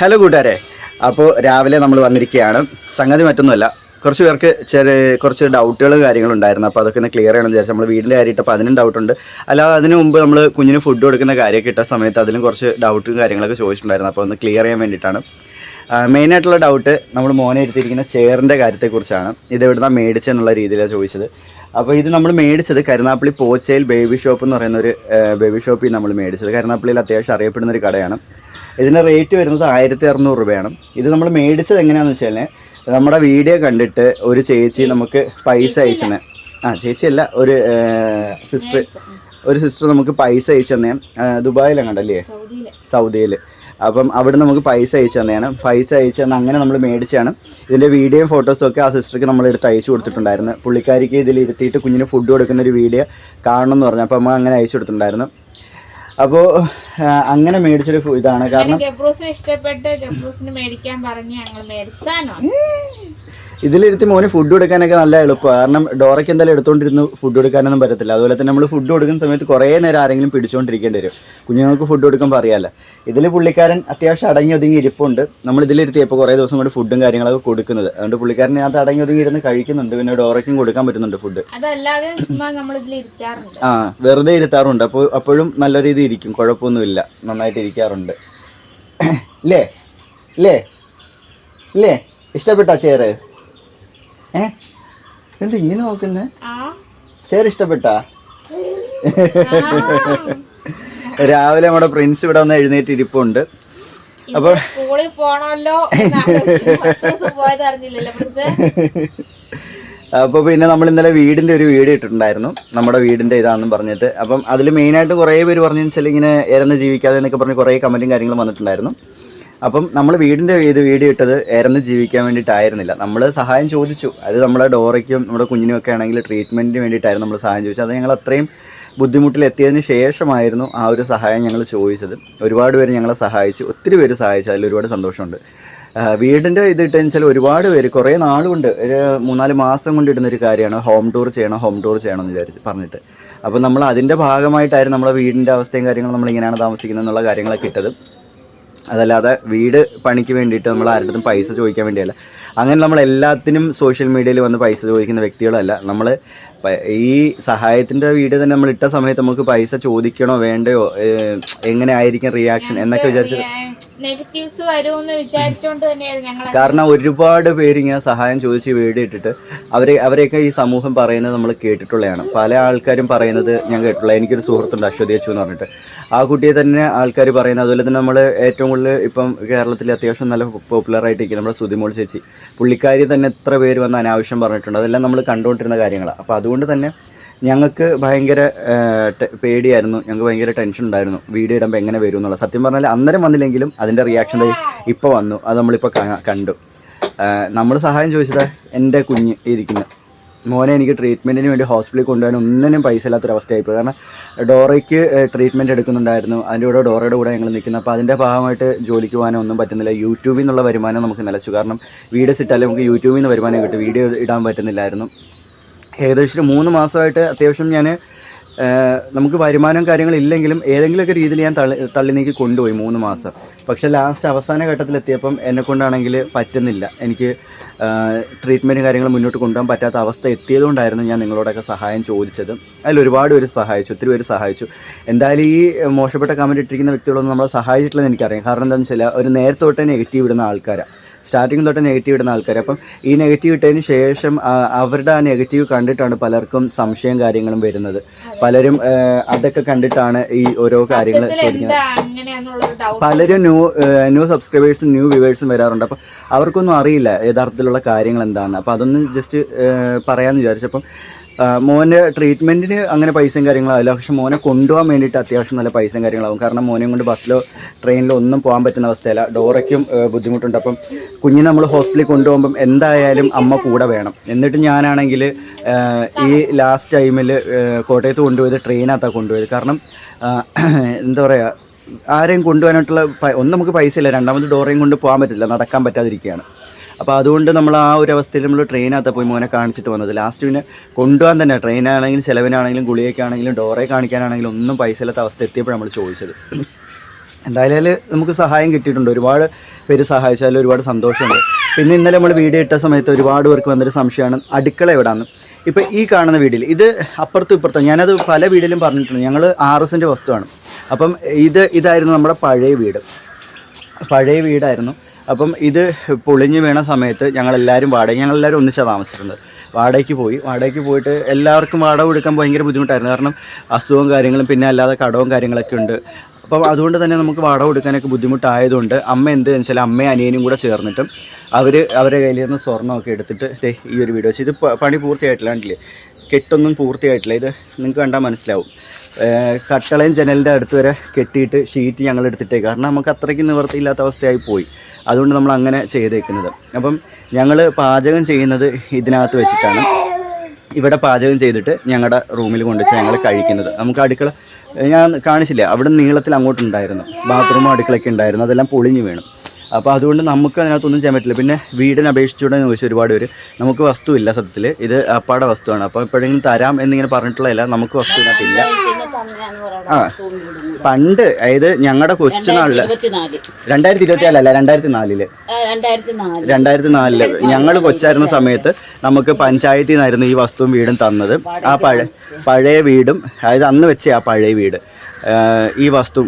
Hello കൂട്ടുകാരെ. അപ്പോൾ രാവിലെ നമ്മൾ വന്നിരിക്കുകയാണ്. സംഗതി മറ്റൊന്നുമല്ല. കുറച്ച് പേർക്ക് ചെറിയ കുറച്ച് ഡൗട്ടുകൾ കാര്യങ്ങളുണ്ടായിരുന്നു അപ്പോൾ അതൊക്കെ ഒന്ന് ക്ലിയർ ചെയ്യണമെന്ന് വിചാരിച്ചു. നമ്മൾ വീടിന്റെ കാര്യമായിട്ട് അപ്പോൾ അതിനും ഡൗട്ടുണ്ട് അല്ലാതെ അതിന് മുമ്പ് നമ്മൾ കുഞ്ഞിന് ഫുഡ് കൊടുക്കുന്ന കാര്യമൊക്കെ ഇട്ട സമയത്ത് അതിലും കുറച്ച് ഡൗട്ടും കാര്യങ്ങളൊക്കെ ചോദിച്ചിട്ടുണ്ടായിരുന്നു. അപ്പോൾ ഒന്ന് ക്ലിയർ ചെയ്യാൻ വേണ്ടിയിട്ടാണ്. മെയിനായിട്ടുള്ള ഡൗട്ട് നമ്മൾ മോനെ എടുത്തിരിക്കുന്ന ചെയറിന്റെ കാര്യത്തെക്കുറിച്ചാണ്. ഇത് എവിടുന്നാണ് മേടിച്ചെന്നുള്ള രീതിയിലാണ് ചോദിച്ചത്. അപ്പോൾ ഇത് നമ്മൾ മേടിച്ചത് കരുനാപ്പള്ളി പോച്ചയിൽ ബേബി ഷോപ്പ് എന്ന് പറയുന്ന ഒരു ബേബി ഷോപ്പിൽ നമ്മൾ മേടിച്ചത്. കരുനാപ്പള്ളിയിൽ അത്യാവശ്യം അറിയപ്പെടുന്ന ഒരു കടയാണ്. ഇതിന്റെ റേറ്റ് വരുന്നത് ആയിരത്തി അറുന്നൂറ് രൂപയാണ്. ഇത് നമ്മൾ മേടിച്ചത് എങ്ങനെയാണെന്ന് വെച്ചാൽ നമ്മുടെ വീഡിയോ കണ്ടിട്ട് ഒരു ചേച്ചി നമുക്ക് പൈസ അയച്ചെന്ന് ആ ചേച്ചിയല്ല ഒരു സിസ്റ്റർ ഒരു സിസ്റ്റർ നമുക്ക് പൈസ അയച്ചു തന്നെ ദുബായിലാണ് കണ്ടല്ലേ? സൗദിയിൽ അപ്പം അവിടെ നമുക്ക് പൈസ അയച്ചു തന്നെയാണ്. പൈസ അയച്ചു തന്നെ അങ്ങനെ നമ്മൾ മേടിച്ചാണ് ഇതിന്റെ വീഡിയോയും ഫോട്ടോസും ഒക്കെ ആ സിസ്റ്റർക്ക് നമ്മൾ എടുത്ത് അയച്ചു കൊടുത്തിട്ടുണ്ടായിരുന്നു. പുള്ളിക്കാരിക്ക് ഇതിൽ ഇരുത്തിയിട്ട് കുഞ്ഞിന് ഫുഡ് കൊടുക്കുന്ന ഒരു വീഡിയോ കാണണം എന്ന് പറഞ്ഞു. അപ്പം നമ്മൾ അങ്ങനെ അയച്ചു കൊടുത്തിട്ടുണ്ടായിരുന്നു. അപ്പോൾ അങ്ങനെ മേടിച്ചൊരു ഇതാണ്. കാരണം ഗബ്രൂസിനെ ഇഷ്ടപ്പെട്ട് ഗബ്രൂസിന് മേടിക്കാൻ പറഞ്ഞ് ഞങ്ങൾ മേടിച്ചാനോ ഇതിലിരുത്തി മോന് ഫുഡ് കൊടുക്കാനൊക്കെ നല്ല എളുപ്പമാണ് കാരണം ഡോറയ്ക്ക് എന്തായാലും എടുത്തുകൊണ്ടിരുന്ന് ഫുഡ് കൊടുക്കാനൊന്നും പറ്റത്തില്ല. അതുപോലെ തന്നെ നമ്മൾ ഫുഡ് കൊടുക്കുന്ന സമയത്ത് കുറേ നേരം ആരെങ്കിലും പിടിച്ചുകൊണ്ടിരിക്കേണ്ടി വരും. കുഞ്ഞുങ്ങൾക്ക് ഫുഡ് കൊടുക്കുമ്പോൾ അറിയാമല്ലോ ഇതിൽ പുള്ളിക്കാരൻ അത്യാവശ്യം അടങ്ങി ഒതുങ്ങി ഇരിപ്പുണ്ട്. നമ്മൾ ഇതിലിരുത്തിയപ്പോൾ കുറേ ദിവസം കൊണ്ട് ഫുഡും കാര്യങ്ങളൊക്കെ കൊടുക്കുന്നത്. അതുകൊണ്ട് പുള്ളിക്കാരൻ അത് അടങ്ങി ഒതുങ്ങി ഇരുന്ന് കഴിക്കുന്നുണ്ട്. പിന്നെ ഡോറയ്ക്കും കൊടുക്കാൻ പറ്റുന്നുണ്ട് ഫുഡ് ആ വെറുതെ ഇരുത്താറുണ്ട്. അപ്പോൾ അപ്പോഴും നല്ല രീതിയിൽ ഇരിക്കും. കുഴപ്പമൊന്നുമില്ല. നന്നായിട്ട് ഇരിക്കാറുണ്ട്. ഇല്ലേ ഇല്ലേ ഇല്ലേ ഇഷ്ടപ്പെട്ടോ ചേറ് ഏ? എന്താ ഇങ്ങനെ നോക്കുന്നേ? ചേർ ഇഷ്ടപ്പെട്ടാ? രാവിലെ നമ്മുടെ പ്രിൻസ് ഇവിടെ വന്ന് എഴുന്നേറ്റ് ഇരിപ്പുണ്ട്. അപ്പൊ സ്കൂളിൽ പോണല്ലോ അപ്പോൾ പിന്നെ നമ്മൾ ഇന്നലെ വീടിന്റെ ഒരു വീട് ഇട്ടിട്ടുണ്ടായിരുന്നു. നമ്മുടെ വീടിന്റെ ഇതാണെന്നും പറഞ്ഞിട്ട്. അപ്പം അതിൽ മെയിനായിട്ട് കുറേ പേര് പറഞ്ഞു വെച്ചാൽ ഇങ്ങനെ ഇറന്ന് ജീവിക്കാതെ എന്നൊക്കെ പറഞ്ഞ് കുറേ കമന്റും കാര്യങ്ങളും വന്നിട്ടുണ്ടായിരുന്നു. അപ്പം നമ്മൾ വീടിന്റെ ഇത് വീഡിയോ ഇട്ടത് ഏറെന്ന് ജീവിക്കാൻ വേണ്ടിയിട്ടായിരുന്നില്ല. നമ്മൾ സഹായം ചോദിച്ചു. അത് നമ്മുടെ ഡോറയ്ക്കും നമ്മുടെ കുഞ്ഞിനും ഒക്കെ ആണെങ്കിൽ ട്രീറ്റ്മെന്റിന് വേണ്ടിയിട്ടായിരുന്നു നമ്മൾ സഹായം ചോദിച്ചത്. അത് ഞങ്ങൾ അത്രയും ബുദ്ധിമുട്ടിലെത്തിയതിന് ശേഷമായിരുന്നു ആ ഒരു സഹായം ഞങ്ങൾ ചോദിച്ചത്. ഒരുപാട് പേര് ഞങ്ങളെ സഹായിച്ചു. ഒത്തിരി പേര് സഹായിച്ചു. അതിൽ ഒരുപാട് സന്തോഷമുണ്ട്. വീടിന്റെ ഇത് ഇട്ടെന്ന് വെച്ചാൽ ഒരുപാട് പേര് കുറേ നാളുകൊണ്ട് ഒരു മൂന്നാൽ മാസം കൊണ്ട് ഇടുന്ന ഒരു കാര്യമാണ് ഹോം ടൂർ ചെയ്യണം ഹോം ടൂർ ചെയ്യണം എന്ന് വിചാരിച്ച് പറഞ്ഞിട്ട്. അപ്പോൾ നമ്മൾ അതിന്റെ ഭാഗമായിട്ടായിരുന്നു നമ്മുടെ വീടിന്റെ അവസ്ഥയും കാര്യങ്ങളും നമ്മളിങ്ങനെയാണ് താമസിക്കുന്നത് എന്നുള്ള കാര്യങ്ങളൊക്കെ ഇട്ടത്. അതല്ലാതെ വീട് പണിക്ക് വേണ്ടിയിട്ട് നമ്മൾ ആരുടെ പൈസ ചോദിക്കാൻ വേണ്ടിയല്ല. അങ്ങനെ നമ്മൾ എല്ലാത്തിനും സോഷ്യൽ മീഡിയയിൽ വന്ന് പൈസ ചോദിക്കുന്ന വ്യക്തികളല്ല. നമ്മൾ ഈ സഹായത്തിന്റെ വീഡിയോ തന്നെ നമ്മൾ ഇട്ട സമയത്ത് നമുക്ക് പൈസ ചോദിക്കണോ വേണ്ടയോ എങ്ങനെയായിരിക്കും എങ്ങനെ ആയിരിക്കും റിയാക്ഷൻ എന്നൊക്കെ വിചാരിച്ച് നെഗറ്റീവ്സ് വരുമെന്ന് വിചാരിച്ചുകൊണ്ട് തന്നെയായിരുന്നു ഞങ്ങൾ കാരണം ഒരുപാട് പേര് ഇങ്ങനെ സഹായം ചോദിച്ച് വീട് ഇട്ടിട്ട് അവരെ അവരെയൊക്കെ ഈ സമൂഹം പറയുന്നത് നമ്മൾ കേട്ടിട്ടുള്ളതാണ്. പല ആൾക്കാരും പറയുന്നത് ഞാൻ കേട്ടിട്ടുള്ള എനിക്കൊരു സുഹൃത്തുണ്ട് അശ്വതി എന്ന് പറഞ്ഞിട്ട്. ആ കുട്ടിയെ തന്നെ ആൾക്കാർ പറയുന്നത് അതുപോലെ തന്നെ നമ്മൾ ഏറ്റവും കൂടുതൽ ഇപ്പം കേരളത്തിൽ അത്യാവശ്യം നല്ല പോപ്പുലർ ആയിട്ടിരിക്കുന്നത് നമ്മുടെ സുതിമോൾ ചേച്ചി. പുള്ളിക്കാരി തന്നെ എത്ര പേര് വന്ന് അനാവശ്യം പറഞ്ഞിട്ടുണ്ട്. അതെല്ലാം നമ്മൾ കണ്ടുകൊണ്ടിരുന്ന കാര്യങ്ങളാണ് അപ്പോൾ അതുകൊണ്ട് തന്നെ ഞങ്ങൾക്ക് ഭയങ്കര പേടിയായിരുന്നു. ഞങ്ങൾക്ക് ഭയങ്കര ടെൻഷൻ ഉണ്ടായിരുന്നു. വീഡിയോ ഇടുമ്പോൾ എങ്ങനെ വരും എന്നുള്ളത്. സത്യം പറഞ്ഞാൽ അന്നേരം വന്നില്ലെങ്കിലും അതിന്റെ റിയാക്ഷൻ ഇപ്പോൾ വന്നു. അത് നമ്മളിപ്പോൾ കണ്ടു. നമ്മൾ സഹായം ചോദിച്ചത് എന്റെ കുഞ്ഞ് ഇരിക്കുന്നു. മോനെ എനിക്ക് ട്രീറ്റ്മെന്റിന് വേണ്ടി ഹോസ്പിറ്റലിൽ കൊണ്ടുപോകാൻ ഒന്നിനും പൈസ ഇല്ലാത്തൊരവസ്ഥയായിപ്പോയി കാരണം ഡോറയ്ക്ക് ട്രീറ്റ്മെന്റ് എടുക്കുന്നുണ്ടായിരുന്നു. അതിന്റെ കൂടെ ഡോറയുടെ കൂടെ ഞങ്ങൾ നിൽക്കുന്നത് അപ്പോൾ അതിന്റെ ഭാഗമായിട്ട് ജോലിക്ക് പോകാനോ ഒന്നും പറ്റുന്നില്ല. യൂട്യൂബിൽ നിന്നുള്ള വരുമാനം നമുക്ക് നിലച്ചു. കാരണം വീഡിയോസ് ഇട്ടാലേ നമുക്ക് യൂട്യൂബിൽ നിന്ന് വരുമാനം കിട്ടും. വീഡിയോ ഇടാൻ പറ്റുന്നില്ലായിരുന്നു. ഏകദേശം മൂന്ന് മാസമായിട്ട് അത്യാവശ്യം ഞാൻ നമുക്ക് വരുമാനം കാര്യങ്ങളില്ലെങ്കിലും ഏതെങ്കിലുമൊക്കെ രീതിയിൽ ഞാൻ തള്ളി തള്ളി നീക്കി കൊണ്ടുപോയി മൂന്ന് മാസം. പക്ഷേ ലാസ്റ്റ് അവസാന ഘട്ടത്തിലെത്തിയപ്പം എന്നെ കൊണ്ടാണെങ്കിൽ പറ്റുന്നില്ല. എനിക്ക് ട്രീറ്റ്മെന്റും കാര്യങ്ങൾ മുന്നോട്ട് കൊണ്ടുപോകാൻ പറ്റാത്ത അവസ്ഥ എത്തിയതുകൊണ്ടായിരുന്നു ഞാൻ നിങ്ങളോടൊക്കെ സഹായം ചോദിച്ചത്. അതിൽ ഒരുപാട് പേര് സഹായിച്ചു ഒത്തിരി പേര് സഹായിച്ചു. എന്തായാലും ഈ മോശപ്പെട്ട കമന്റ് ഇട്ടിരിക്കുന്ന വ്യക്തികളൊന്നും നമ്മളെ സഹായിച്ചിട്ടില്ലെന്ന് എനിക്കറിയാം. കാരണം എന്താണെന്ന് വെച്ചാൽ ഒരു നേരത്തെ തൊട്ടേ നെഗറ്റീവ് ഇടുന്ന ആൾക്കാരാണ് സ്റ്റാർട്ടിങ് തൊട്ട് നെഗറ്റീവ് ഇടുന്ന ആൾക്കാർ അപ്പം ഈ നെഗറ്റീവ് ഇട്ടതിന് ശേഷം അവരുടെ ആ നെഗറ്റീവ് കണ്ടിട്ടാണ് പലർക്കും സംശയം കാര്യങ്ങളും വരുന്നത്. പലരും അതൊക്കെ കണ്ടിട്ടാണ് ഈ ഓരോ കാര്യങ്ങൾ ചോദിക്കുന്നത്. പലരും ന്യൂ ന്യൂ സബ്സ്ക്രൈബേഴ്സും ന്യൂ വ്യൂവേഴ്സും വരാറുണ്ട്. അപ്പം അവർക്കൊന്നും അറിയില്ല യഥാർത്ഥത്തിലുള്ള കാര്യങ്ങൾ എന്താണ് അപ്പോൾ അതൊന്ന് ജസ്റ്റ് പറയാമെന്ന് വിചാരിച്ചപ്പം മോന്റെ ട്രീറ്റ്മെന്റിന് അങ്ങനെ പൈസയും കാര്യങ്ങളും ആവില്ല. പക്ഷെ മോനെ കൊണ്ടുപോകാൻ വേണ്ടിയിട്ട് അത്യാവശ്യം നല്ല പൈസയും കാര്യങ്ങളാവും. കാരണം മോനെ കൊണ്ട് ബസ്സിലോ ട്രെയിനിലോ ഒന്നും പോകാൻ പറ്റുന്ന അവസ്ഥയല്ല. ഡോറയ്ക്കും ബുദ്ധിമുട്ടുണ്ട്. അപ്പം കുഞ്ഞിനെ നമ്മൾ ഹോസ്പിറ്റലിൽ കൊണ്ടുപോകുമ്പം എന്തായാലും അമ്മ കൂടെ വേണം. എന്നിട്ട് ഞാനാണെങ്കിൽ ഈ ലാസ്റ്റ് ടൈമിൽ കോട്ടയത്ത് കൊണ്ടുപോയത് ട്രെയിനകത്താണ് കൊണ്ടുപോയത്. കാരണം എന്താ പറയുക ആരെയും കൊണ്ടുപോകാനായിട്ടുള്ള ഒന്ന് നമുക്ക് പൈസ ഇല്ല രണ്ടാമത് ഡോറയും കൊണ്ട് പോകാൻ പറ്റില്ല. നടക്കാൻ പറ്റാതിരിക്കുകയാണ്. അപ്പോൾ അതുകൊണ്ട് നമ്മൾ ആ ഒരു അവസ്ഥയിൽ നമ്മൾ ട്രെയിനകത്ത് പോയി മോനെ കാണിച്ചിട്ട് വന്നത്. ലാസ്റ്റ് പിന്നെ കൊണ്ടുപോകാൻ തന്നെ ട്രെയിനാണെങ്കിലും ചിലവിനാണെങ്കിലും ഗുളികയ്ക്കാണെങ്കിലും ഡോറെ കാണിക്കാനാണെങ്കിലും ഒന്നും പൈസ ഇല്ലാത്ത അവസ്ഥ എത്തിയപ്പോൾ നമ്മൾ ചോദിച്ചത്. എന്തായാലും നമുക്ക് സഹായം കിട്ടിയിട്ടുണ്ട്. ഒരുപാട് പേര് സഹായിച്ചാൽ ഒരുപാട് സന്തോഷമുണ്ട്. പിന്നെ ഇന്നലെ നമ്മൾ വീഡിയോ ഇട്ട സമയത്ത് ഒരുപാട് പേർക്ക് വന്നൊരു സംശയമാണ് അടുക്കള എവിടാന്ന്. ഇപ്പോൾ ഈ കാണുന്ന വീടിൽ ഇത് അപ്പുറത്തും ഇപ്പുറത്തും ഞാനത് പല വീടിലും പറഞ്ഞിട്ടുണ്ട്. ഞങ്ങൾ ആർ എസിന്റെ വസ്തുവാണ്. അപ്പം ഇത് ഇതായിരുന്നു നമ്മുടെ പഴയ വീട്. പഴയ വീടായിരുന്നു. അപ്പം ഇത് പൊളിഞ്ഞ് വീണ സമയത്ത് ഞങ്ങളെല്ലാവരും വാടക ഞങ്ങളെല്ലാവരും ഒന്നിച്ചാണ് താമസിച്ചിരുന്നത്. വാടകയ്ക്ക് പോയി. വാടകയ്ക്ക് പോയിട്ട് എല്ലാവർക്കും വാടക കൊടുക്കാൻ ഭയങ്കര ബുദ്ധിമുട്ടായിരുന്നു. കാരണം അസുഖവും കാര്യങ്ങളും പിന്നെ അല്ലാതെ കടവും കാര്യങ്ങളൊക്കെ ഉണ്ട്. അപ്പം അതുകൊണ്ട് തന്നെ നമുക്ക് വാടക കൊടുക്കാനൊക്കെ ബുദ്ധിമുട്ടായതുകൊണ്ട് അമ്മ എന്ത് വെച്ചാൽ അമ്മയും അനിയനും കൂടെ ചേർന്നിട്ടും അവർ അവരുടെ കയ്യിൽ നിന്ന് സ്വർണമൊക്കെ എടുത്തിട്ട് ഈ ഒരു വീഡിയോ ഇത് പണി പൂർത്തിയായിട്ടില്ല കണ്ടില്ലേ? കെട്ടൊന്നും പൂർത്തിയായിട്ടില്ല. ഇത് നിങ്ങൾക്ക് കണ്ടാൽ മനസ്സിലാവും. കട്ടളയും ജനലിന്റെ അടുത്ത് വരെ കെട്ടിയിട്ട് ഷീറ്റ് ഞങ്ങൾ എടുത്തിട്ടേ. കാരണം നമുക്ക് അത്രയ്ക്ക് നിവൃത്തിയില്ലാത്ത അവസ്ഥയായി പോയി. അതുകൊണ്ട് നമ്മൾ അങ്ങനെ ചെയ്തേക്കുന്നത്. അപ്പം ഞങ്ങൾ പാചകം ചെയ്യുന്നത് ഇതിനകത്ത് വെച്ചിട്ടാണ്. ഇവിടെ പാചകം ചെയ്തിട്ട് ഞങ്ങളുടെ റൂമിൽ കൊണ്ടുവച്ച് ഞങ്ങൾ കഴിക്കുന്നത്. നമുക്ക് അടുക്കള ഞാൻ കാണിച്ചില്ല അവിടെ നീളത്തിൽ അങ്ങോട്ടുണ്ടായിരുന്നു. ബാത്റൂമും അടുക്കളയൊക്കെ ഉണ്ടായിരുന്നു. അതെല്ലാം പൊളിഞ്ഞു വീണു. അപ്പോൾ അതുകൊണ്ട് നമുക്ക് അതിനകത്തൊന്നും ചെയ്യാൻ പറ്റില്ല. പിന്നെ വീടിനെ അപേക്ഷിച്ചുകൂടെ ചോദിച്ചു ഒരുപാട് പേര് നമുക്ക് വസ്തുവില്ല സത്യത്തിൽ ഇത് അപ്പാടെ വസ്തുവാണ്. അപ്പോൾ എപ്പോഴെങ്കിലും തരാം എന്നിങ്ങനെ പറഞ്ഞിട്ടുള്ളതല്ല. നമുക്ക് വസ്തു ഇതിനകത്തില്ല. പിന്നെ തന്നെയാന്ന് പറയുന്നത് ആ. പണ്ട് അതായത് ഞങ്ങളുടെ കൊച്ചുനാളിൽ രണ്ടായിരത്തി ഇരുപത്തി നാലല്ല രണ്ടായിരത്തി നാലിൽ രണ്ടായിരത്തി നാല് രണ്ടായിരത്തി നാലിൽ ഞങ്ങൾ കൊച്ചായിരുന്ന സമയത്ത് നമുക്ക് പഞ്ചായത്തിൽ നിന്നായിരുന്നു ഈ വസ്തുവും വീടും തന്നത്. ആ പഴയ പഴയ വീടും അതായത് അന്ന് വെച്ച ആ പഴയ വീട് ഈ വസ്തു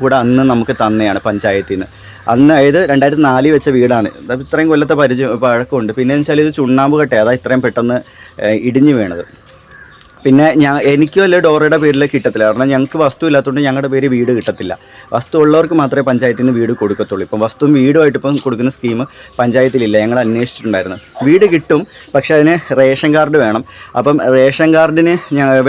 കൂടെ അന്ന് നമുക്ക് തന്നെയാണ് പഞ്ചായത്തിൽ നിന്ന് അന്ന് അതായത് രണ്ടായിരത്തി നാലിൽ വെച്ച വീടാണ്. ഇത്രയും കൊല്ലത്തെ പരിചയം പഴക്കമുണ്ട്. പിന്നെ വെച്ചാൽ ഇത് ചുണ്ണാമ്പ് കട്ടയാണ് അതാ ഇത്രയും പെട്ടെന്ന് ഇടിഞ്ഞു വീണത്. പിന്നെ ഞാൻ എനിക്ക് വല്ല ഡോറയുടെ പേരിൽ കിട്ടത്തില്ല. കാരണം ഞങ്ങൾക്ക് വസ്തു ഇല്ലാത്തതുകൊണ്ട് ഞങ്ങളുടെ പേര് വീട് കിട്ടത്തില്ല. വസ്തു ഉള്ളവർക്ക് മാത്രമേ പഞ്ചായത്തിൽ വീട് കൊടുക്കത്തുള്ളൂ. ഇപ്പം വസ്തുവും വീടുമായിട്ട് ഇപ്പം കൊടുക്കുന്ന സ്കീം പഞ്ചായത്തിലില്ല. ഞങ്ങൾ അന്വേഷിച്ചിട്ടുണ്ടായിരുന്നു. വീട് കിട്ടും പക്ഷേ അതിന് റേഷൻ കാർഡ് വേണം. അപ്പം റേഷൻ കാർഡിന്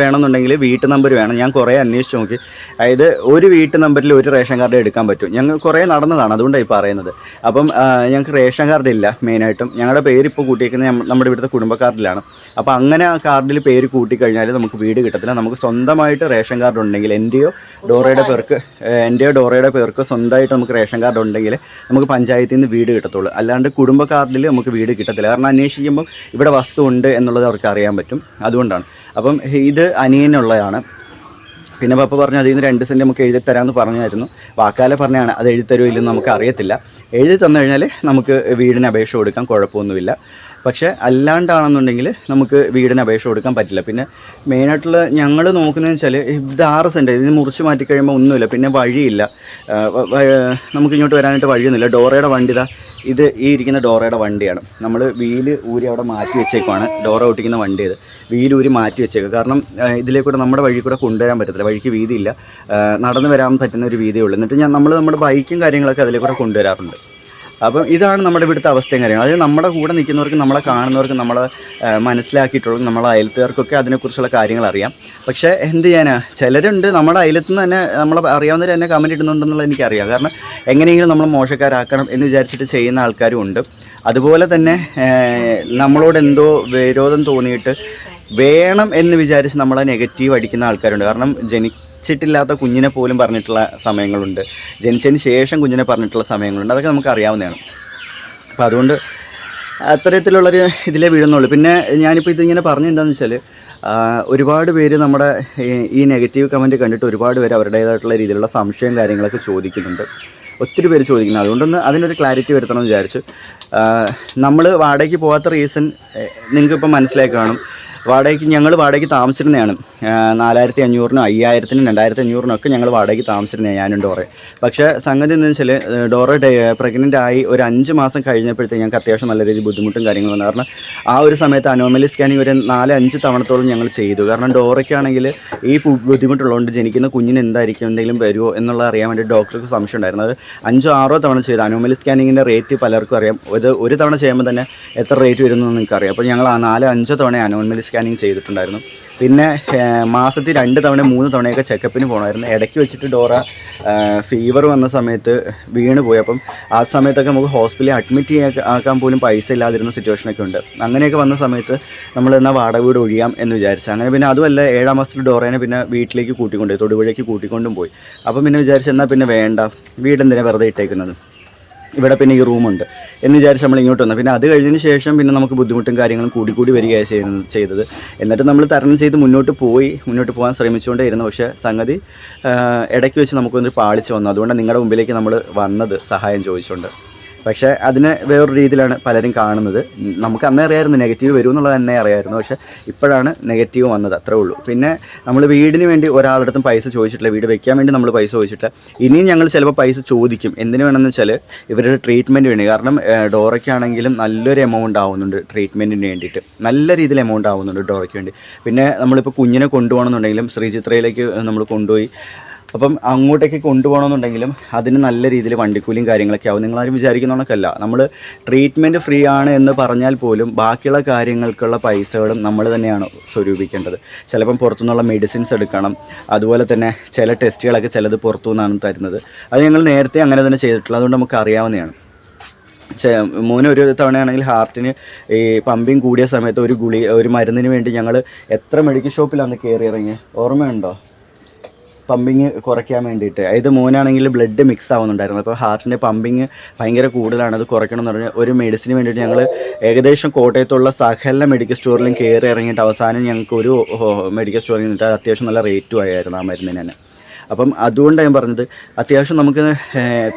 വേണമെന്നുണ്ടെങ്കിൽ വീട്ട് നമ്പർ വേണം. ഞാൻ കുറേ അന്വേഷിച്ച് നോക്കി. അതായത് ഒരു വീട്ട് നമ്പറിൽ ഒരു റേഷൻ കാർഡ് എടുക്കാൻ പറ്റും. ഞങ്ങൾ കുറേ നടന്നതാണ്. അതുകൊണ്ടാണ് ഈ പറയുന്നത്. അപ്പം ഞങ്ങൾക്ക് റേഷൻ കാർഡ് ഇല്ല മെയിനായിട്ടും. ഞങ്ങളുടെ പേര് ഇപ്പോൾ കൂട്ടിയിരിക്കുന്നത് നമ്മുടെ ഇവിടുത്തെ കുടുംബ കാർഡിലാണ് അപ്പോൾ അങ്ങനെ ആ കാർഡിൽ പേര് കൂട്ടിക്കഴിഞ്ഞാൽ നമുക്ക് വീട് കിട്ടത്തില്ല. നമുക്ക് സ്വന്തമായിട്ട് റേഷൻ കാർഡ് ഉണ്ടെങ്കിൽ എന്റെയോ ഡോറയുടെ പേർക്ക് എന്റെയോ ഡോറയുടെ പേർക്ക് സ്വന്തമായിട്ട് നമുക്ക് റേഷൻ കാർഡ് ഉണ്ടെങ്കിൽ നമുക്ക് പഞ്ചായത്തിൽ നിന്ന് വീട് കിട്ടത്തുള്ളൂ. അല്ലാണ്ട് കുടുംബ കാർഡിൽ നമുക്ക് വീട് കിട്ടത്തില്ല. കാരണം അന്വേഷിക്കുമ്പോൾ ഇവിടെ വസ്തു ഉണ്ട് എന്നുള്ളത് അവർക്ക് അറിയാൻ പറ്റും. അതുകൊണ്ടാണ്. അപ്പം ഇത് അനിയനുള്ളതാണ്. പിന്നെ പപ്പ പറഞ്ഞു അതിൽ നിന്ന് രണ്ട് സെന്റ് നമുക്ക് എഴുതി തരാമെന്ന് പറഞ്ഞായിരുന്നു. വാക്കാലെ പറഞ്ഞാണ്. അത് എഴുതി തരുമോ ഇല്ലെന്ന് നമുക്ക് അറിയത്തില്ല. എഴുതി തന്നു കഴിഞ്ഞാൽ നമുക്ക് വീടിന് അപേക്ഷ കൊടുക്കാൻ കുഴപ്പമൊന്നുമില്ല. പക്ഷേ അല്ലാണ്ടാണെന്നുണ്ടെങ്കിൽ നമുക്ക് വീടിന് അപേക്ഷ കൊടുക്കാൻ പറ്റില്ല. പിന്നെ മെയിനായിട്ടുള്ള ഞങ്ങൾ നോക്കുന്നതെന്ന് വെച്ചാൽ ഇത് ആറ് സെന്റ് ഇതിന് മുറിച്ച് മാറ്റി കഴിയുമ്പോൾ ഒന്നുമില്ല പിന്നെ വഴിയില്ല. നമുക്ക് ഇങ്ങോട്ട് വരാനായിട്ട് വഴിയൊന്നുമില്ല. ഡോറയുടെ വണ്ടി ഇതാ ഇത് ഈ ഇരിക്കുന്ന ഡോറയുടെ വണ്ടിയാണ്. നമ്മൾ വീൽ ഊരി അവിടെ മാറ്റി വെച്ചേക്കുവാണ്. ഡോറ ഒട്ടിക്കുന്ന വണ്ടി ഇത്. വീലൂരി മാറ്റി വെച്ചേക്കുക കാരണം ഇതിലേക്കൂടെ നമ്മുടെ വഴി കൂടെ കൊണ്ടുവരാൻ പറ്റത്തില്ല. വഴിക്ക് വീതിയില്ല. നടന്ന് വരാൻ പറ്റുന്ന ഒരു വീതിയേ ഉള്ളൂ. എന്നിട്ട് ഞാൻ നമ്മൾ നമ്മുടെ ബൈക്കും കാര്യങ്ങളൊക്കെ അതിലേക്കൂടെ കൂടെ കൊണ്ടുവരാറുണ്ട്. അപ്പം ഇതാണ് നമ്മുടെ ഇവിടുത്തെ അവസ്ഥയും കാര്യങ്ങൾ അതായത് നമ്മുടെ കൂടെ നിൽക്കുന്നവർക്ക് നമ്മളെ കാണുന്നവർക്ക് നമ്മളെ ആ, മനസ്സിലാക്കിയിട്ടുള്ള നമ്മളെ അയലത്തുകാർക്കൊക്കെ അതിനെക്കുറിച്ചുള്ള കാര്യങ്ങൾ അറിയാം. പക്ഷേ എന്ത് ചെയ്യാനാ? ചിലരുണ്ട് നമ്മുടെ അയലത്ത് നിന്ന് തന്നെ നമ്മളെ അറിയാവുന്നവർ തന്നെ കമന്റ് ഇടുന്നുണ്ടെന്നുള്ളത് എനിക്കറിയാം. കാരണം എങ്ങനെയെങ്കിലും നമ്മൾ മോശക്കാരാക്കണം എന്ന് വിചാരിച്ചിട്ട് ചെയ്യുന്ന ആൾക്കാരും ഉണ്ട്. അതുപോലെ തന്നെ നമ്മളോട് എന്തോ വിരോധം തോന്നിയിട്ട് വേണം എന്ന് വിചാരിച്ച് നമ്മളെ നെഗറ്റീവ് അടിക്കുന്ന ആൾക്കാരുണ്ട്. കാരണം ജനിച്ചിട്ടില്ലാത്ത കുഞ്ഞിനെ പോലും പറഞ്ഞിട്ടുള്ള സമയങ്ങളുണ്ട്. ജനിച്ചതിന് ശേഷം കുഞ്ഞിനെ പറഞ്ഞിട്ടുള്ള സമയങ്ങളുണ്ട്. അതൊക്കെ നമുക്ക് അറിയാവുന്നതാണ്. അപ്പോൾ അതുകൊണ്ട് അത്തരത്തിലുള്ളൊരു ഇതിലേ വീഴുന്നുള്ളൂ. പിന്നെ ഞാനിപ്പോൾ ഇതിങ്ങനെ പറഞ്ഞെന്താണെന്ന് വെച്ചാൽ ഒരുപാട് പേര് നമ്മുടെ ഈ- നെഗറ്റീവ് കമന്റ് കണ്ടിട്ട് ഒരുപാട് പേര് അവരുടേതായിട്ടുള്ള രീതിയിലുള്ള സംശയം കാര്യങ്ങളൊക്കെ ചോദിക്കുന്നുണ്ട്. ഒത്തിരി പേര് ചോദിക്കുന്നു അതുകൊണ്ടൊന്ന് അതിനൊരു ക്ലാരിറ്റി വരുത്തണമെന്ന് വിചാരിച്ചു നമ്മൾ വാടകയ്ക്ക് പോകാത്ത റീസൺ നിങ്ങൾക്കിപ്പോൾ മനസ്സിലായി കാണും. വാടകയ്ക്ക് ഞങ്ങൾ വാടകയ്ക്ക് താമസിച്ചിരുന്നതാണ് നാലായിരത്തി അഞ്ഞൂറിനും അയ്യായിരത്തിനും രണ്ടായിരത്തി അഞ്ഞൂറിനും ഒക്കെ ഞങ്ങൾ വാടകയ്ക്ക് താമസിച്ചിരുന്നതാണ് ഞാനും ഡോറെ പക്ഷേ സംഗതി എന്താണെന്ന് വെച്ചാൽ ഡോറ പ്രഗ്നന്റ് ആയി ഒരു അഞ്ച് മാസം കഴിഞ്ഞപ്പോഴത്തേക്ക് ഞങ്ങൾക്ക് അത്യാവശ്യം നല്ല രീതിയിൽ ബുദ്ധിമുട്ടും കാര്യങ്ങളും വന്നു. കാരണം ആ ഒരു സമയത്ത് അനോമലി സ്കാനിങ് ഒരു നാല് അഞ്ച് തവണത്തോളം ഞങ്ങൾ ചെയ്തു. കാരണം ഡോറയ്ക്കാണെങ്കിൽ ഈ ബുദ്ധിമുട്ടുള്ളതുകൊണ്ട് ജനിക്കുന്ന കുഞ്ഞിന് എന്തായിരിക്കും എന്തെങ്കിലും വരുമോ എന്നുള്ളത് അറിയാൻ വേണ്ടി ഡോക്ടർക്ക് സംശയം ഉണ്ടായിരുന്നു. അത് അഞ്ചോ ആറോ തവണ ചെയ്തു. അനോമലി സ്കാനിങ്ങിന്റെ റേറ്റ് പലർക്കും അറിയാം. ഇത് ഒരു തവണ ചെയ്യുമ്പോൾ തന്നെ എത്ര റേറ്റ് വരുന്നു എന്ന് നിങ്ങൾക്കറിയാം. അപ്പോൾ ഞങ്ങൾ ആ നാല് അഞ്ചോ തവണ അനോമലി സ്കാനിങ് ചെയ്തിട്ടുണ്ടായിരുന്നു. പിന്നെ മാസത്തിൽ രണ്ട് തവണ മൂന്ന് തവണയൊക്കെ ചെക്കപ്പിന് പോകണമായിരുന്നു ഇടയ്ക്ക് വെച്ചിട്ട് ഡോറ ഫീവർ വന്ന സമയത്ത് വീണ് പോയി. അപ്പം ആ സമയത്തൊക്കെ നമുക്ക് ഹോസ്പിറ്റലിൽ അഡ്മിറ്റ് ചെയ്യാൻ ആക്കാൻ പോലും പൈസ ഇല്ലാതിരുന്ന സിറ്റുവേഷനൊക്കെ ഉണ്ട്. അങ്ങനെയൊക്കെ വന്ന സമയത്ത് നമ്മൾ എന്നാൽ വാടക വീട് ഒഴിയാം എന്ന് വിചാരിച്ചു. അങ്ങനെ പിന്നെ അതുമല്ല ഏഴാം മാസത്തിൽ ഡോറേനെ പിന്നെ വീട്ടിലേക്ക് കൂട്ടിക്കൊണ്ടുപോയി തൊടുപുഴയ്ക്ക് കൂട്ടിക്കൊണ്ടും പോയി. അപ്പം പിന്നെ വിചാരിച്ചു എന്നാൽ പിന്നെ വേണ്ട? വീടെന്തിനാണ് വെറുതെ ഇട്ടേക്കുന്നത്? ഇവിടെ പിന്നെ ഈ റൂമുണ്ട് എന്ന് വിചാരിച്ച് നമ്മൾ ഇങ്ങോട്ട് വന്നു. പിന്നെ അത് കഴിഞ്ഞതിന് ശേഷം പിന്നെ നമുക്ക് ബുദ്ധിമുട്ടും കാര്യങ്ങളും കൂടി കൂടി വരികയാണ് ചെയ്തത്. എന്നിട്ട് നമ്മൾ തരണം ചെയ്ത് മുന്നോട്ട് പോയി മുന്നോട്ട് പോകാൻ ശ്രമിച്ചുകൊണ്ടേയിരുന്നു. പക്ഷേ സംഗതി ഇടയ്ക്ക് വെച്ച് നമുക്കൊന്ന് പാളിച്ച് വന്നു. അതുകൊണ്ട് നിങ്ങളുടെ മുമ്പിലേക്ക് നമ്മൾ വന്നത് സഹായം ചോദിച്ചുകൊണ്ട്. പക്ഷേ അതിനെ വേറൊരു രീതിയിലാണ് പലരും കാണുന്നത്. നമുക്ക് അന്നേ അറിയായിരുന്നു നെഗറ്റീവ് വരും എന്നുള്ളത് തന്നെ അറിയായിരുന്നു പക്ഷേ ഇപ്പോഴാണ് നെഗറ്റീവ് വന്നത് അത്രേ ഉള്ളൂ. പിന്നെ നമ്മൾ വീടിന് വേണ്ടി ഒരാളുടെ അടുത്തും പൈസ ചോദിച്ചിട്ടില്ല. വീട് വെക്കാൻ വേണ്ടി നമ്മൾ പൈസ ചോദിച്ചിട്ടില്ല. ഇനിയും ഞങ്ങൾ ചിലപ്പോൾ പൈസ ചോദിക്കും. എന്തിനു വേണമെന്ന് വെച്ചാൽ ഇവരുടെ ട്രീറ്റ്മെന്റ് വേണ്ടി. കാരണം ഡോറയ്ക്കാണെങ്കിലും നല്ലൊരു എമൗണ്ട് ആവുന്നുണ്ട് ട്രീറ്റ്മെന്റിന് വേണ്ടിയിട്ട്. നല്ല രീതിയിൽ എമൗണ്ട് ആവുന്നുണ്ട് ഡോറയ്ക്ക് വേണ്ടി. പിന്നെ നമ്മളിപ്പോൾ കുഞ്ഞിനെ കൊണ്ടുപോകണമെന്നുണ്ടെങ്കിലും ശ്രീചിത്രയിലേക്ക് നമ്മൾ കൊണ്ടുപോയി അപ്പം അങ്ങോട്ടേക്ക് കൊണ്ടുപോകണമെന്നുണ്ടെങ്കിലും അതിന് നല്ല രീതിയിൽ വണ്ടിക്കൂലിയും കാര്യങ്ങളൊക്കെ ആവും. നിങ്ങളാരും വിചാരിക്കുന്ന കണക്കല്ല നമ്മൾ ട്രീറ്റ്മെന്റ് ഫ്രീ ആണ് എന്ന് പറഞ്ഞാൽ പോലും ബാക്കിയുള്ള കാര്യങ്ങൾക്കുള്ള പൈസകളും നമ്മൾ തന്നെയാണ് സ്വരൂപിക്കേണ്ടത്. ചിലപ്പം പുറത്തുനിന്നുള്ള മെഡിസിൻസ് എടുക്കണം. അതുപോലെ തന്നെ ചില ടെസ്റ്റുകളൊക്കെ ചിലത് പുറത്തു നിന്നാണ് തരുന്നത്. അത് ഞങ്ങൾ നേരത്തെ അങ്ങനെ തന്നെ ചെയ്തിട്ടുള്ളത്. അതുകൊണ്ട് നമുക്ക് അറിയാവുന്നതാണ്. മോന് ഒരു തവണയാണെങ്കിൽ ഹാർട്ടിന് ഈ പമ്പിങ് കൂടിയ സമയത്ത് ഒരു ഗുളി ഒരു മരുന്നിന് വേണ്ടി ഞങ്ങൾ എത്ര മെഡിക്കൽ ഷോപ്പിലാണ് കയറി ഇറങ്ങിയത് ഓർമ്മയുണ്ടോ? പമ്പിങ് കുറയ്ക്കാൻ വേണ്ടിയിട്ട്. അതായത് മോനാണെങ്കിൽ ബ്ലഡ് മിക്സ് ആവുന്നുണ്ടായിരുന്നു. അപ്പോൾ ഹാർട്ടിന്റെ പമ്പിങ് ഭയങ്കര കൂടുതലാണ്. അത് കുറയ്ക്കണം എന്ന് പറഞ്ഞാൽ ഒരു മെഡിസിന് വേണ്ടിയിട്ട് ഞങ്ങൾ ഏകദേശം കോട്ടയത്തുള്ള സഹല മെഡിക്കൽ സ്റ്റോറിലും കയറി ഇറങ്ങിയിട്ട് അവസാനം ഞങ്ങൾക്ക് ഒരു മെഡിക്കൽ സ്റ്റോറിൽ നിന്നിട്ട് അത്യാവശ്യം നല്ല റേറ്റും ആയിരുന്നു ആ മരുന്നിന് തന്നെ. അപ്പം അതുകൊണ്ടാണ് ഞാൻ പറഞ്ഞത്. അത്യാവശ്യം നമുക്ക്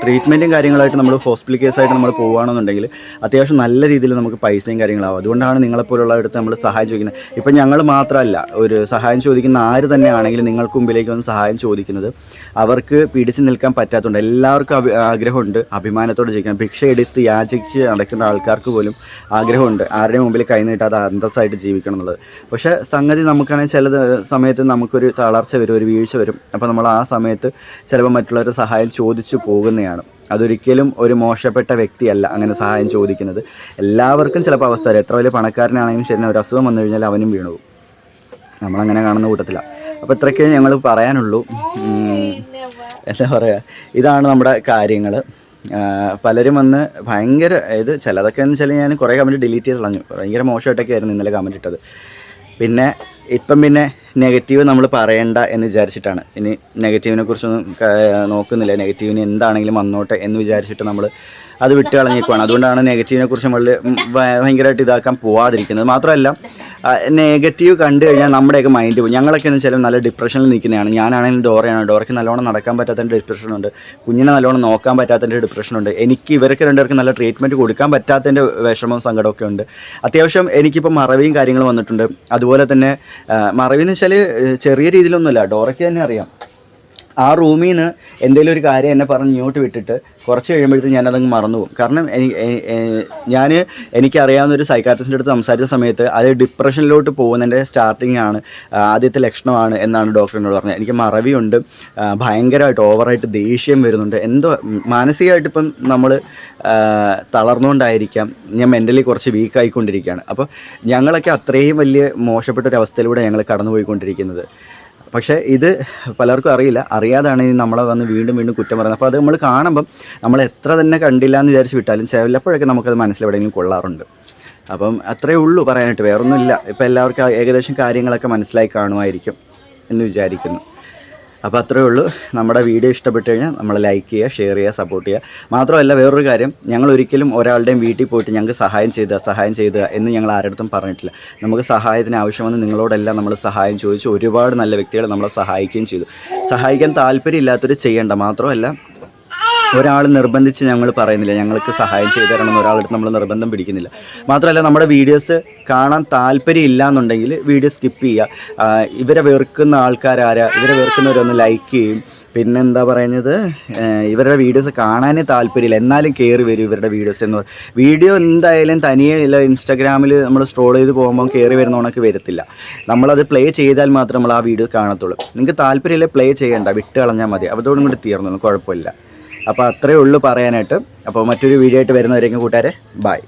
ട്രീറ്റ്മെന്റും കാര്യങ്ങളായിട്ട് നമ്മൾ ഹോസ്പിറ്റൽ കേസായിട്ട് നമ്മൾ പോകുകയാണെന്നുണ്ടെങ്കിൽ അത്യാവശ്യം നല്ല രീതിയിൽ നമുക്ക് പൈസയും കാര്യങ്ങളാവും. അതുകൊണ്ടാണ് നിങ്ങളെപ്പോലുള്ള അടുത്ത് നമ്മൾ സഹായം ചോദിക്കുന്നത്. ഇപ്പം ഞങ്ങൾ മാത്രമല്ല ഒരു സഹായം ചോദിക്കുന്ന ആര് തന്നെയാണെങ്കിലും നിങ്ങൾക്ക് മുമ്പിലേക്ക് വന്ന് സഹായം ചോദിക്കുന്നത് അവർക്ക് പിടിച്ചു നിൽക്കാൻ പറ്റാത്തതുകൊണ്ട് എല്ലാവർക്കും അഭി ആഗ്രഹമുണ്ട്. അഭിമാനത്തോടെ ജീവിക്കണം ഭിക്ഷ എടുത്ത് യാചിച്ച് നടക്കുന്ന ആൾക്കാർക്ക് പോലും ആഗ്രഹമുണ്ട് ആരുടെ മുമ്പിൽ കൈ നീട്ടാതെ അന്തസ്സായിട്ട് ജീവിക്കണം എന്നുള്ളത്. പക്ഷേ സംഗതി നമുക്കാണെങ്കിൽ ചില സമയത്ത് നമുക്കൊരു തളർച്ച വരും ഒരു വീഴ്ച വരും. അപ്പോൾ നമ്മൾ ആ സമയത്ത് ചിലപ്പോൾ മറ്റുള്ളവരുടെ സഹായം ചോദിച്ചു പോകുന്നതാണ്. അതൊരിക്കലും ഒരു മോശപ്പെട്ട വ്യക്തിയല്ല അങ്ങനെ സഹായം ചോദിക്കുന്നത്. എല്ലാവർക്കും ചിലപ്പോൾ അവസ്ഥ വരും. എത്ര വലിയ പണക്കാരനാണെങ്കിലും ശരി ഒരു അസുഖം വന്നു കഴിഞ്ഞാൽ അവനും വീണു പോകും. നമ്മളങ്ങനെ കാണുന്ന കൂട്ടത്തില്ല അപ്പോൾ ഇത്രയ്ക്കേ ഞങ്ങൾ പറയാനുള്ളൂ. എന്താ പറയുക ഇതാണ് നമ്മുടെ കാര്യങ്ങൾ. പലരും വന്ന് ഭയങ്കര ഇത് ചിലതൊക്കെ എന്ന് വെച്ചാൽ ഞാൻ കുറേ കമന്റ് ഡിലീറ്റ് ചെയ്ത് കളഞ്ഞു. ഭയങ്കര മോശമായിട്ടൊക്കെ ആയിരുന്നു ഇന്നലെ കമന്റ് ഇട്ടത്. പിന്നെ ഇപ്പം പിന്നെ നെഗറ്റീവ് നമ്മൾ പറയണ്ട എന്ന് വിചാരിച്ചിട്ടാണ്. ഇനി നെഗറ്റീവിനെ കുറിച്ചൊന്നും നോക്കുന്നില്ല. നെഗറ്റീവിന് എന്താണെങ്കിലും വന്നോട്ടെ എന്ന് വിചാരിച്ചിട്ട് നമ്മൾ അത് വിട്ട് അതുകൊണ്ടാണ് നെഗറ്റീവിനെ കുറിച്ച് നമ്മൾ ഭയങ്കരമായിട്ട് ഇതാക്കാൻ പോവാതിരിക്കുന്നത്. മാത്രമല്ല നെഗറ്റീവ് കണ്ടു കഴിഞ്ഞാൽ നമ്മുടെയൊക്കെ മൈൻഡ് പോകും ഞങ്ങളൊക്കെ എന്ന് വെച്ചാൽ നല്ല ഡിപ്രഷനിൽ നിൽക്കുന്നതാണ്. ഞാനാണെങ്കിലും ഡോറയാണ്. ഡോറയ്ക്ക് നല്ലോണം നടക്കാൻ പറ്റാത്തതിന്റെ ഡിപ്രഷനുണ്ട് കുഞ്ഞിനെ നല്ലോണം നോക്കാൻ പറ്റാത്തതിന്റെ ഡിപ്രഷനുണ്ട് എനിക്ക് ഇവർക്ക് രണ്ടുപേർക്ക് നല്ല ട്രീറ്റ്മെന്റ് കൊടുക്കാൻ പറ്റാത്തതിന്റെ വിഷമവും സങ്കടമൊക്കെ ഉണ്ട്. അത്യാവശ്യം എനിക്കിപ്പോൾ മറവിയും കാര്യങ്ങളും വന്നിട്ടുണ്ട്. അതുപോലെ തന്നെ മറവി മറവിന്ന് വെച്ചാൽ ചെറിയ രീതിയിലൊന്നുമില്ല. ഡോറയ്ക്ക് തന്നെ അറിയാം. ആ റൂമിൽ നിന്ന് എന്തെങ്കിലും ഒരു കാര്യം എന്നെ പറഞ്ഞ് ഇങ്ങോട്ട് വിട്ടിട്ട് കുറച്ച് കഴിയുമ്പോഴത്തേക്കും ഞാനതങ്ങ് മറന്നു പോകും കാരണം ഞാൻ എനിക്കറിയാവുന്ന ഒരു സൈക്കാട്രിസ്റ്റിന്റെ അടുത്ത് സംസാരിച്ച സമയത്ത് അത് ഡിപ്രഷനിലോട്ട് പോകുന്നതിന്റെ സ്റ്റാർട്ടിംഗ് ആണ് ആദ്യത്തെ ലക്ഷണമാണ് എന്നാണ് ഡോക്ടർ എന്നോട് പറഞ്ഞത്. എനിക്ക് മറവിയുണ്ട് ഭയങ്കരമായിട്ട് ഓവറായിട്ട് ദേഷ്യം വരുന്നുണ്ട്. എന്തോ മാനസികമായിട്ട് ഇപ്പം നമ്മൾ തളർന്നുകൊണ്ടായിരിക്കാം. ഞാൻ മെന്റലി കുറച്ച് വീക്ക് ആയിക്കൊണ്ടിരിക്കുകയാണ്. അപ്പോൾ ഞങ്ങളൊക്കെ അത്രയും വലിയ മോശപ്പെട്ട ഒരു അവസ്ഥയിലൂടെ ഞങ്ങൾ കടന്നു പോയിക്കൊണ്ടിരിക്കുന്നത് പക്ഷേ ഇത് പലർക്കും അറിയില്ല. അറിയാതാണ് ഇനി നമ്മളെ വന്ന് വീണ്ടും വീണ്ടും കുറ്റം പറയുന്നത്. അപ്പോൾ അത് നമ്മൾ കാണുമ്പം നമ്മൾ എത്ര തന്നെ കണ്ടില്ല എന്ന് വിചാരിച്ച് വിട്ടാലും ചിലപ്പോഴൊക്കെ നമുക്കത് മനസ്സിലെവിടെയെങ്കിലും കൊള്ളാറുണ്ട്. അപ്പം അത്രയേ ഉള്ളൂ പറയാനായിട്ട്. വേറൊന്നുമില്ല. ഇപ്പോൾ എല്ലാവർക്കും ഏകദേശം കാര്യങ്ങളൊക്കെ മനസ്സിലായി കാണുമായിരിക്കും എന്ന് വിചാരിക്കുന്നു. അപ്പോൾ അത്രേ ഉള്ളൂ. നമ്മുടെ വീഡിയോ ഇഷ്ടപ്പെട്ട് കഴിഞ്ഞാൽ നമ്മൾ ലൈക്ക് ചെയ്യുക ഷെയർ ചെയ്യുക സപ്പോർട്ട് ചെയ്യുക. മാത്രമല്ല വേറൊരു കാര്യം ഞങ്ങൾ ഒരിക്കലും ഒരാളുടെയും വീട്ടിൽ പോയിട്ട് ഞങ്ങൾക്ക് സഹായം ചെയ്തുക സഹായം ചെയ്തുക എന്ന് ഞങ്ങൾ ആരുടെടുത്തും പറഞ്ഞിട്ടില്ല. നമുക്ക് സഹായത്തിന് ആവശ്യമെന്ന് നിങ്ങളോടെല്ലാം നമ്മൾ സഹായം ചോദിച്ചു ഒരുപാട് നല്ല വ്യക്തികൾ നമ്മളെ സഹായിക്കുകയും ചെയ്തു. സഹായിക്കാൻ താല്പര്യമില്ലാത്തവർ ചെയ്യേണ്ട മാത്രമല്ല ഒരാൾ നിർബന്ധിച്ച് ഞങ്ങൾ പറയുന്നില്ല. ഞങ്ങൾക്ക് സഹായം ചെയ്തു തരണമെന്ന് ഒരാളുടെ നമ്മൾ നിർബന്ധം പിടിക്കുന്നില്ല. മാത്രമല്ല നമ്മുടെ വീഡിയോസ് കാണാൻ താല്പര്യം ഇല്ല എന്നുണ്ടെങ്കിൽ വീഡിയോ സ്കിപ്പ് ചെയ്യുക. ഇവരെ വെറുക്കുന്ന ആൾക്കാരാരാ? ഇവരെ വെറുക്കുന്നവരൊന്ന് ലൈക്ക് ചെയ്യും. പിന്നെന്താ പറയുന്നത്? ഇവരുടെ വീഡിയോസ് കാണാനേ താല്പര്യമില്ല. എന്നാലും കയറി വരും ഇവരുടെ വീഡിയോസ് എന്ന് വീഡിയോ എന്തായാലും തനിയെ ഇല്ല ഇൻസ്റ്റാഗ്രാമിൽ നമ്മൾ സ്ട്രോൾ ചെയ്ത് പോകുമ്പോൾ കയറി വരുന്ന ഉണക്ക് വരത്തില്ല. നമ്മളത് പ്ലേ ചെയ്താൽ മാത്രം നമ്മൾ ആ വീഡിയോ കാണത്തുള്ളൂ. നിങ്ങൾക്ക് താല്പര്യമില്ല പ്ലേ ചെയ്യേണ്ട. വിട്ട് കളഞ്ഞാൽ മതി. അതോടും കൂടി തീർന്നു. കുഴപ്പമില്ല. അപ്പോൾ അത്രയേ ഉള്ളൂ പറയാനായിട്ട്. അപ്പോൾ മറ്റൊരു വീഡിയോ ആയിട്ട് വരുന്നവരേക്കും കൂട്ടുകാരെ ബൈ